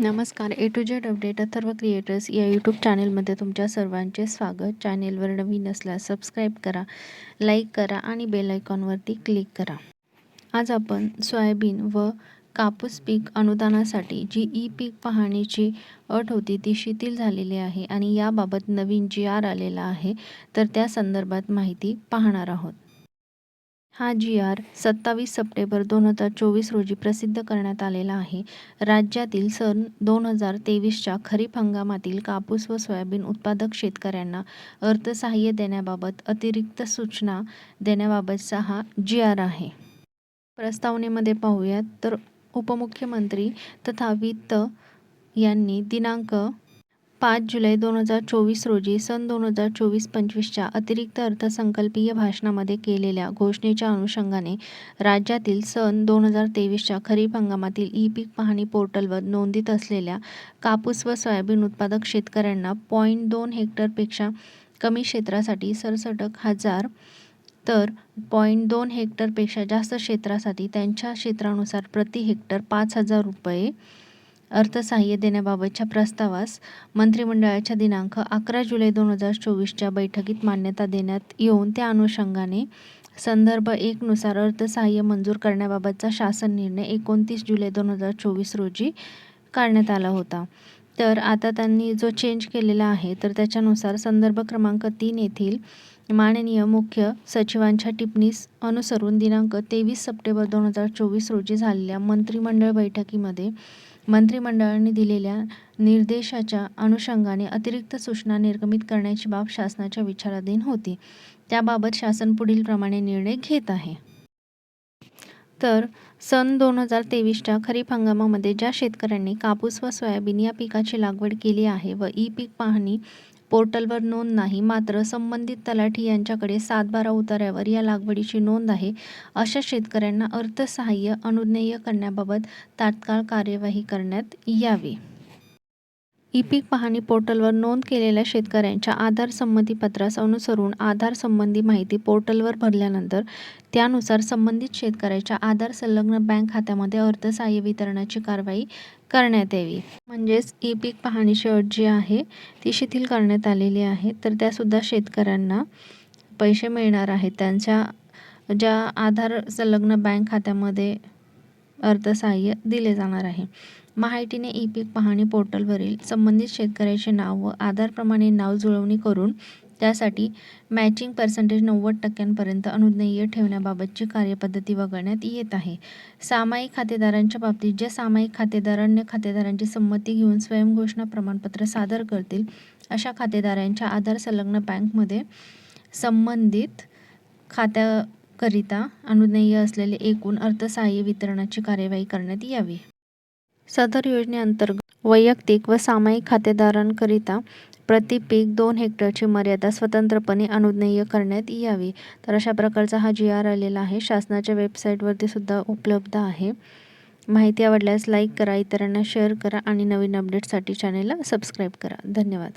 नमस्कार. A to Z update Atharva creators या YouTube चॅनेलमध्ये तुमच्या सर्वांचे स्वागत. चॅनेलवर नवीन असल्यास सबस्क्राईब करा लाईक करा आणि बेल आयकॉनवरती क्लिक करा. आज आपण सोयाबीन व कापूस पीक अनुदानासाठी जी ई पीक पाहणीची अट होती ती शिथिल झालेली आहे आणि याबाबत नवीन जी आर आलेला आहे. तर त्या संदर्भात माहिती पाहणार आहोत. हा जी आर सत्तावीस सप्टेंबर दोन हजार चोवीस रोजी प्रसिद्ध करण्यात आलेला आहे. राज्यातील सन दोन हजार तेवीसच्या खरीप हंगामातील कापूस व सोयाबीन उत्पादक शेतकऱ्यांना अर्थसहाय्य देण्याबाबत अतिरिक्त सूचना देण्याबाबतचा हा जी आर आहे. प्रस्तावनेमध्ये पाहूयात तर उपमुख्यमंत्री तथा वित्त यांनी दिनांक पाच जुलै दोन हजार चोवीस रोजी सन दोन हजार चोवीस पंचवीसच्या अतिरिक्त अर्थसंकल्पीय भाषणामध्ये केलेल्या घोषणेच्या अनुषंगाने राज्यातील सन दोन हजार तेवीसच्या खरीप हंगामातील ई पीक पाहणी पोर्टलवर नोंदीत असलेल्या कापूस व सोयाबीन उत्पादक शेतकऱ्यांना पॉईंट दोन हेक्टरपेक्षा कमी क्षेत्रासाठी सरसटक हजार तर पॉईंट दोन हेक्टरपेक्षा जास्त क्षेत्रासाठी त्यांच्या क्षेत्रानुसार प्रति हेक्टर पाच हजार रुपये अर्थसहाय्य देण्याबाबतच्या प्रस्तावास मंत्रिमंडळाच्या दिनांक अकरा जुलै दोन हजार चोवीसच्या बैठकीत मान्यता देण्यात येऊन त्या अनुषंगाने संदर्भ एकनुसार अर्थसहाय्य मंजूर करण्याबाबतचा शासन निर्णय एकोणतीस जुलै दोन हजार चोवीस रोजी काढण्यात आला होता. तर आता त्यांनी जो चेंज केलेला आहे तर त्याच्यानुसार संदर्भ क्रमांक तीन येथील माननीय मुख्य सचिवांच्या टिप्पणीस अनुसरून दिनांक तेवीस सप्टेंबर दोन हजार चोवीस रोजी झालेल्या मंत्रिमंडळ बैठकीमध्ये मंत्रिमंडळाने दिलेल्या निर्देशाच्या अनुषंगाने अतिरिक्त सूचना निर्गमित करण्याची बाब शासनाच्या विचाराधीन होती. त्याबाबत शासन पुढील प्रमाणे निर्णय घेत आहे. तर सन दोन हजार तेवीसच्या खरीप हंगामामध्ये ज्या शेतकऱ्यांनी कापूस व सोयाबीन या पिकाची लागवड केली आहे व ई पीक पाहणी पोर्टलवर नोंद नाही मात्र संबंधित तलाठी यांच्याकडे सातबारा उतार्यावर या लागवडीची नोंद आहे अशा शेतकऱ्यांना अर्थसहाय्य अनुज्ञेय करण्याबाबत तात्काळ कार्यवाही करण्यात यावी. ई पीक पाहणी पोर्टलवर नोंद केलेल्या शेतकऱ्यांच्या आधार संमतीपत्रास अनुसरून आधार संबंधी माहिती पोर्टलवर भरल्यानंतर त्यानुसार संबंधित शेतकऱ्याच्या आधार संलग्न बँक खात्यामध्ये अर्थसहाय्य वितरणाची कारवाई करण्यात यावी. म्हणजेच ई पीक पाहणीची अट जी आहे ती शिथिल करण्यात आलेली आहे. तर त्यासुद्धा शेतकऱ्यांना पैसे मिळणार आहेत. त्यांच्या ज्या आधार संलग्न बँक खात्यामध्ये अर्थसहाय्य दिले जाणार आहे. महाआयटीने ई पीक पाहणी पोर्टलवरील संबंधित शेतकऱ्याचे नाव व आधारप्रमाणे नाव जुळवणी करून त्यासाठी मॅचिंग पर्सेंटेज नव्वद टक्क्यांपर्यंत अनुज्ञेय ठेवण्याबाबतची कार्यपद्धती वगळण्यात येत आहे. सामायिक खातेदारांच्या बाबतीत जे सामायिक खातेदार अन्य खातेदारांची संमती घेऊन स्वयंघोषणा प्रमाणपत्र सादर करतील अशा खातेदारांच्या आधार संलग्न बँकमध्ये संबंधित खात्याकरिता अनुज्ञेय असलेले एकूण अर्थसहाय्य वितरणाची कार्यवाही करण्यात यावी. सदर योजनेअंतर्गत वैयक्तिक व सामायिक खातेदारांकरिता प्रति पीक दोन हेक्टरची मर्यादा स्वतंत्रपणे अनुज्ञेय करण्यात यावी. तर अशा प्रकारचा हा जी आर आलेला आहे. शासनाच्या वेबसाईटवरती सुद्धा उपलब्ध आहे. माहिती आवडल्यास लाईक करा इतरांना शेअर करा आणि नवीन अपडेटसाठी चॅनेलला सबस्क्राईब करा. धन्यवाद.